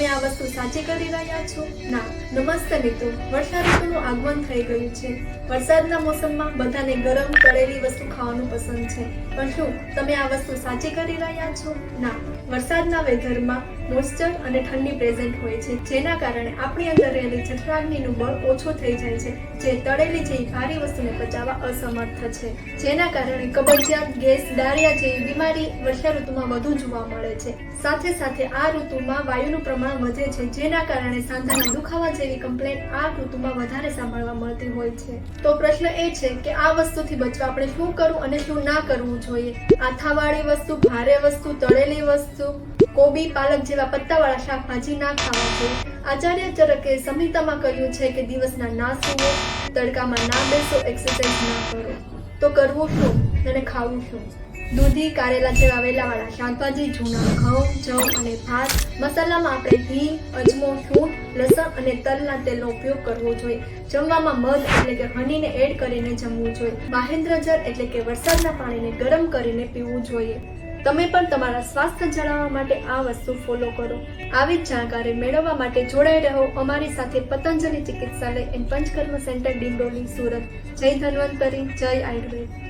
તમે આ વસ્તુ સાચી કરી રહ્યા છો? ના, નમસ્તે મિત્રો. વર્ષા ઋતુનું આગમન થઈ ગયું છે. વરસાદના મોસમમાં બધાને ગરમ, તળેલી વસ્તુ ખાવાનું પસંદ છે. પણ શું, તમે આ વસ્તુ સાચી કરી રહ્યા છો? ના, વરસાદના વેધરમાં મોઇસ્ચર અને ઠંડી પ્રેઝન્ટ હોય છે. જેના કારણે આપણી અંદર રહેલી જઠરાગ્નિનું બળ ઓછું થઈ જાય છે. જે તળેલી જેવી ભારી વસ્તુને પચાવવા અસમર્થ છે. જેના કારણે કબજિયાત, ગેસ ડાયરિયા જેવી બીમારી વર્ષા ઋતુમાં વધુ જોવા મળે છે. સાથે સાથે આ ઋતુમાં વાયુનું પ્રમાણ વધે છે, જેના કારણે સાંધાના દુખાવા જેવી કમ્પ્લેન આ ઋતુમાં વધારે સાંભળવા મળતી હોય છે. તો પ્રશ્ન એ છે કે આ વસ્તુથી બચવા આપણે શું કરવું અને શું ના કરવું જોઈએ? આથાવાળી વસ્તુ, ભારે વસ્તુ, તળેલી વસ્તુ કોબી પાલક જેવા પત્તાવાળા શાકભાજી ના ખાવા જોઈએ. આચાર્ય ચરકે સંહિતામાં કહ્યું છે કે દિવસના ના સૂવો તડકામાં ના બેસો એક્સરસાઇઝ ના કરો. તો કરવું શું અને ખાવું શું? દૂધી, કારેલા જેવા વેલાવાળા શાકભાજી, જૂના ઘઉં, જવ અને ભાત. મસાલામાં આપણે ઘી અજમો સૂંઠ લસણ અને તલના તેલનો ઉપયોગ કરવો જોઈએ. જમવામાં મધ એટલે કે હનીને એડ કરીને જમવું જોઈએ. મહેન્દ્રજળ એટલે કે વરસાદના પાણીને ગરમ કરીને પીવું જોઈએ. તમે પણ તમારા સ્વાસ્થ્ય જાળવવા માટે આ વસ્તુ ફોલો કરો. આવી જ જાણકારી મેળવવા માટે જોડાઈ રહો અમારી સાથે પતંજલિ ચિકિત્સાલય એન્ડ પંચકર્મ સેન્ટર ડિંડોલી, સુરત. જય ધન્વંતરી, જય આયુર્વેદ.